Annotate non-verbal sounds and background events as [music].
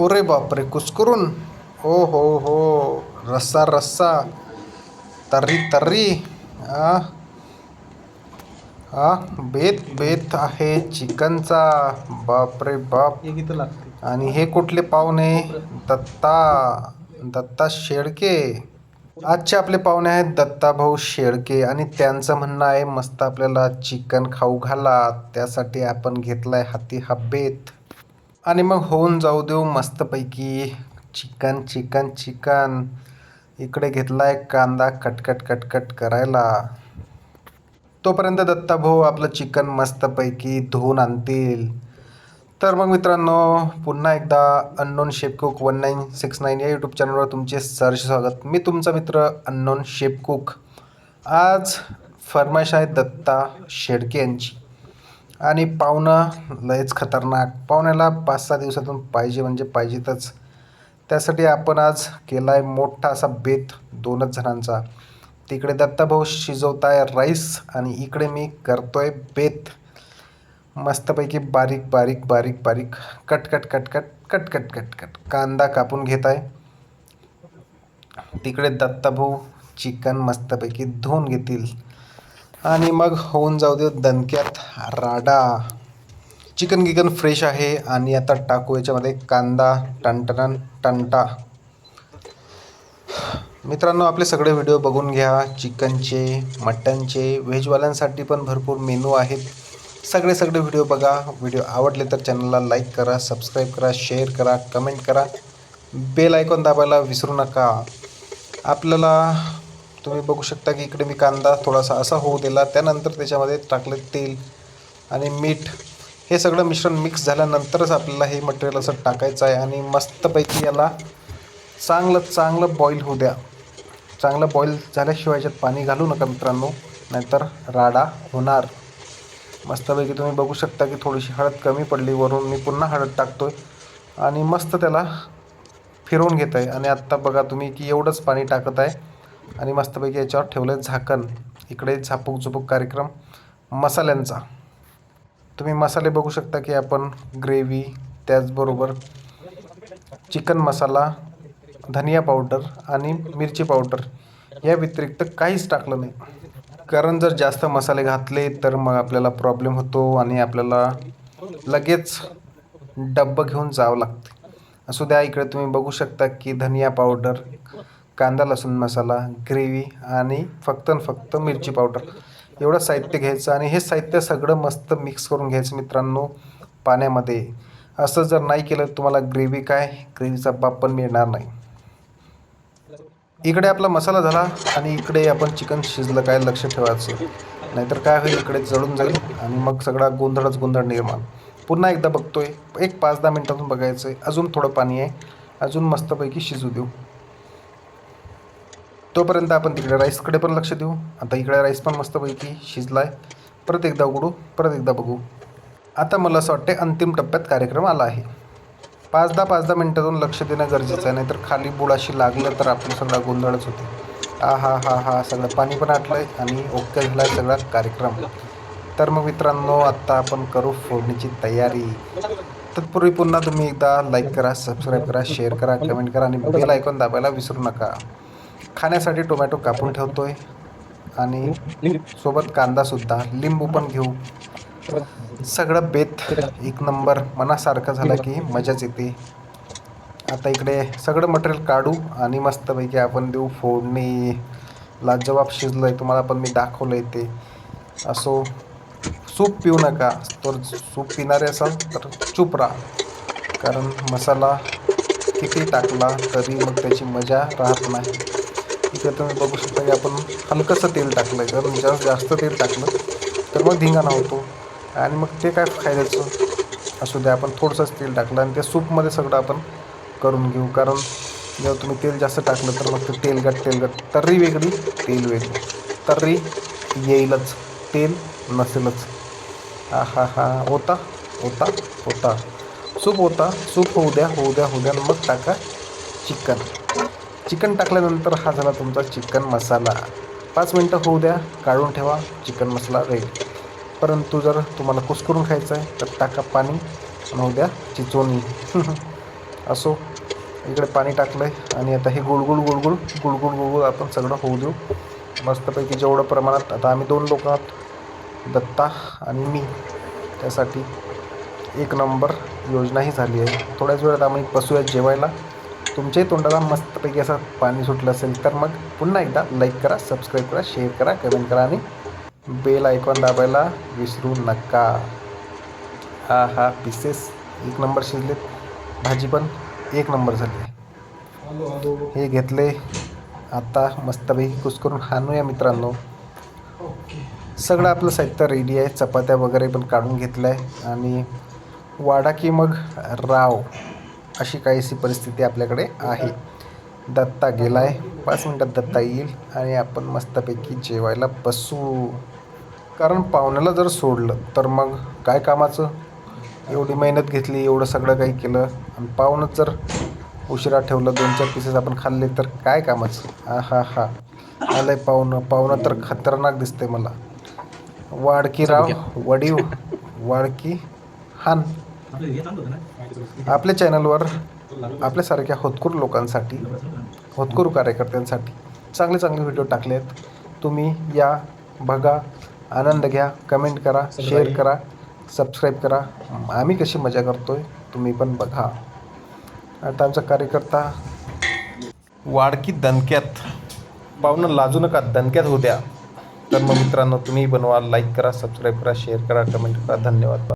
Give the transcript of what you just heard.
ओरे बापरे कुस्करून? ओ हो हो. रस्सा रस्सा. तर्री तर्री. आ? आ? बेत बेत आहे चिकनचा. बापरे बाप. आणि हे कुठले पाहुणे? दत्ता. दत्ता शेळके. आजचे आपले पाहुणे आहेत दत्ता भाऊ शेळके आणि त्यांचं म्हणणं आहे मस्त आपल्याला चिकन खाऊ घाला. त्यासाठी आपण घेतलाय हाती हा बेत. आणि मग होऊन जाऊ देऊ मस्तपैकी. Chicken chicken chicken. इकडे घेतला आहे कांदा कटकट कटकट करायला. तोपर्यंत दत्ता भाऊ आपलं चिकन मस्तपैकी धुवून आणतील. तर मग मित्रांनो पुन्हा एकदा अननोन शेपकुक वन नाईन सिक्स नाईन या यूट्यूब चॅनलवर तुमचे सर्च स्वागत. मी तुमचा मित्र अननोन शेपकुक आज फरमाईश आहे दत्ता शेडके यांची. आणि पाहुणं लयच खतरनाक. पाहुण्याला पाच सहा दिवसातून पाहिजे म्हणजे पाहिजेतच. त्यासाठी आपण आज केला आहे मोठा असा बेत दोनच जणांचा. तिकडे दत्ताभाऊ शिजवताय राईस आणि इकडे मी करतो आहे बेत. मस्तपैकी बारीक बारीक बारीक बारीक. Cut cut cut cut cut cut cut cut. कांदा कापून घेत आहे तिकडे दत्ताभाऊ चिकन मस्तपैकी धुवून घेतील. आणि मग होऊन जाऊ दे दणक्यात राडा. चिकन गिकन फ्रेश आहे आणि आता टाकू याच्यामध्ये कांदा टनटन टंटा मित्रांनो आपले सगळे व्हिडिओ बघून घ्या. चिकनचे मटनचे व्हेजवाल्यांसाठी पण भरपूर मेनू आहेत. सगळे सगळे व्हिडिओ बघा. व्हिडिओ आवडले तर चॅनलला लाईक करा सबस्क्राईब करा शेअर करा कमेंट करा. बेल आयकॉन दाबायला विसरू नका. आपल्याला तुम्ही बघू शकता की इकडे मी कांदा थोडासा असा होऊ दिला त्यानंतर त्याच्यामध्ये टाकलं तेल आणि मीठ. हे सगळं मिश्रण मिक्स झाल्यानंतरच आपल्याला हे मटेरियल असं टाकायचं आहे आणि मस्तपैकी याला चांगलं चांगलं बॉईल होऊ द्या. चांगलं बॉईल झाल्याशिवाय याच्यात पाणी घालू नका मित्रांनो नाहीतर राडा होणार. मस्तपैकी तुम्ही बघू शकता की थोडीशी हळद कमी पडली वरून मी पुन्हा हळद टाकतोय आणि मस्त त्याला फिरवून घेत आहे आणि आत्ता बघा तुम्ही की एवढंच पाणी टाकत आहे. आणि मस्तपैकी याच्यावर ठेवलं आहे झाकण. इकडे झापूक झुपूक कार्यक्रम. मसाल्यांचा. तुम्ही मसाले बघू शकता की आपण ग्रेव्ही त्याचबरोबर चिकन मसाला धनिया पावडर आणि मिरची पावडर या व्यतिरिक्त काहीच टाकलं नाही. कारण जर जास्त मसाले घातले तर मग आपल्याला प्रॉब्लेम होतो आणि आपल्याला लगेच डब्बं घेऊन जावं लागते. असू द्या इकडे तुम्ही बघू शकता की धनिया पावडर कांदा लसूण मसाला ग्रेव्ही आणि फक्त आणि फक्त मिरची पावडर. एवढं साहित्य घ्यायचं आणि हे साहित्य सगळं मस्त मिक्स करून घ्यायचं मित्रांनो पाण्यामध्ये. असं जर नाही केलं तुम्हाला ग्रेव्ही काय? ग्रेव्हीचा बाप पण मिळणार नाही. इकडे आपला मसाला झाला आणि इकडे आपण चिकन शिजलं काय लक्ष ठेवायचं. नाहीतर काय होईल? इकडे जळून जाईल आणि मग सगळा गोंधळच गोंधळ निर्माण. पुन्हा एकदा बघतोय. एक पाच दहा मिनटातून बघायचं आहे अजून थोडं पाणी आहे. अजून मस्तपैकी शिजू देऊ. तोपर्यंत आपण तिकडे राईसकडे पण लक्ष देऊ. आता इकडे राईस पण मस्तपैकी शिजला आहे परत एकदा उघडू परत एकदा बघू. आता मला असं वाटते अंतिम टप्प्यात कार्यक्रम आला आहे. पाच दहा पाच दहा मिनटातून लक्ष देणं गरजेचं आहे. नाहीतर खाली बुडाशी लागलं तर आपलं सगळा गोंधळच होते. आ हा हा हा सगळं पाणी पण आटलं आहे आणि ओके झाला आहे सगळा कार्यक्रम. तर मग मित्रांनो आत्ता आपण करू फोडणीची तयारी. तत्पूर्वी पुन्हा तुम्ही एकदा लाईक करा सबस्क्राईब करा शेअर करा कमेंट करा आणि बेल ऐकून दाबायला विसरू नका. खाण्यासाठी टोमॅटो कापून ठेवतोय. आणि सोबत कांदासुद्धा लिंबू पण घेऊ. सगळं बेत एक नंबर मनासारखं झालं की मजाच येते. आता इकडे सगळं मटेरियल काढू आणि मस्तपैकी आपण देऊ फोडणी. लाजवाब शिजलं आहे तुम्हाला पण मी दाखवलं आहे ते. असो सूप पिऊ नका. तर सूप पिणारे असाल तर चूप राहा. कारण मसाला किती टाकला तरी मग त्याची मजा राहत नाही. इथे तुम्ही बघू शकता की आपण हलकंसं तेल टाकलं आहे. कारण जास्त जास्त तेल टाकलं तर मग धिंगाणा होतो आणि मग ते काय फायद्याचं? असू द्या आपण थोडंसंच तेल टाकलं आणि त्या सूपमध्ये सगळं आपण करून घेऊ. कारण जेव्हा तुम्ही तेल जास्त टाकलं तर मग ते तेलगट तेलगट तर्री वेगळी तेल वेगळी. तर्री येईलच तेल नसेलच. हा हा हा होता होता होता. सूप होता सूप होऊ द्या होऊ द्या होऊ द्या मग टाका चिकन. चिकन टाकल्यानंतर हा झाला तुमचा चिकन मसाला. पाच मिनटं होऊ द्या काढून ठेवा चिकन मसाला रेडी परंतु जर तुम्हाला कुसकरून खायचं आहे तर टाका पाणी. आणि होऊ द्या चिचोणी [laughs] असो इकडे पाणी टाकलं आहे आणि आता हे गुळगुळ गुळगुळ गुळगुळ गुळगुळ आपण सगळं होऊ देऊ. मस्तपैकी जेवढं प्रमाणात आता आम्ही दोन लोक आहोत. दत्ता आणि मी. त्यासाठी एक नंबर योजनाही झाली आहे. थोड्याच वेळात आम्ही बसूया जेवायला. तुमच्याही तोंडाला मस्तपैकी असं पाणी सुटलं असेल तर मग पुन्हा एकदा लाईक करा सबस्क्राईब करा शेअर करा कमेंट करा आणि बेल आयकॉन दाबायला विसरू नका. हा हा पीसेस एक नंबर शिजलेत भाजी पण एक नंबर झाली हे घेतले. आता मस्तपैकी कुस्करून हाणूया मित्रांनो. सगळं आपलं साहित्य रेडी आहे. चपात्या वगैरे पण काढून घेतलं आहे. आणि वाडा की मग राव. अशी काहीशी परिस्थिती आपल्याकडे आहे. दत्ता गेला आहे पाच मिनटात दत्ता येईल आणि आपण मस्तपैकी जेवायला बसू. कारण पाहुण्याला जर सोडलं तर मग काय कामाचं? एवढी मेहनत घेतली एवढं सगळं काही केलं आणि पाहुणंच जर उशिरा ठेवलं दोन चार पीसेस आपण खाल्ले तर काय कामाचं? हा हा. हा आलंय पाहुणं. पाहुणं तर खतरनाक दिसतंय मला. वाडकी राव वडीव वाडकी हान. आपल्या चॅनलवर आपल्यासारख्या होतकूर लोकांसाठी होतकूर कार्यकर्त्यांसाठी चांगले चांगले व्हिडिओ टाकले आहेत तुम्ही या बघा आनंद घ्या कमेंट करा शेअर करा सबस्क्राईब करा. आम्ही कशी मजा करतोय तुम्ही पण बघा. आता आमचा कार्यकर्ता वाडकी दणक्यात. पाहुणं लाजू नका दणक्यात होत्या तर मग मित्रांनो तुम्ही बनवा लाईक करा सबस्क्राईब करा शेअर करा कमेंट करा. धन्यवाद.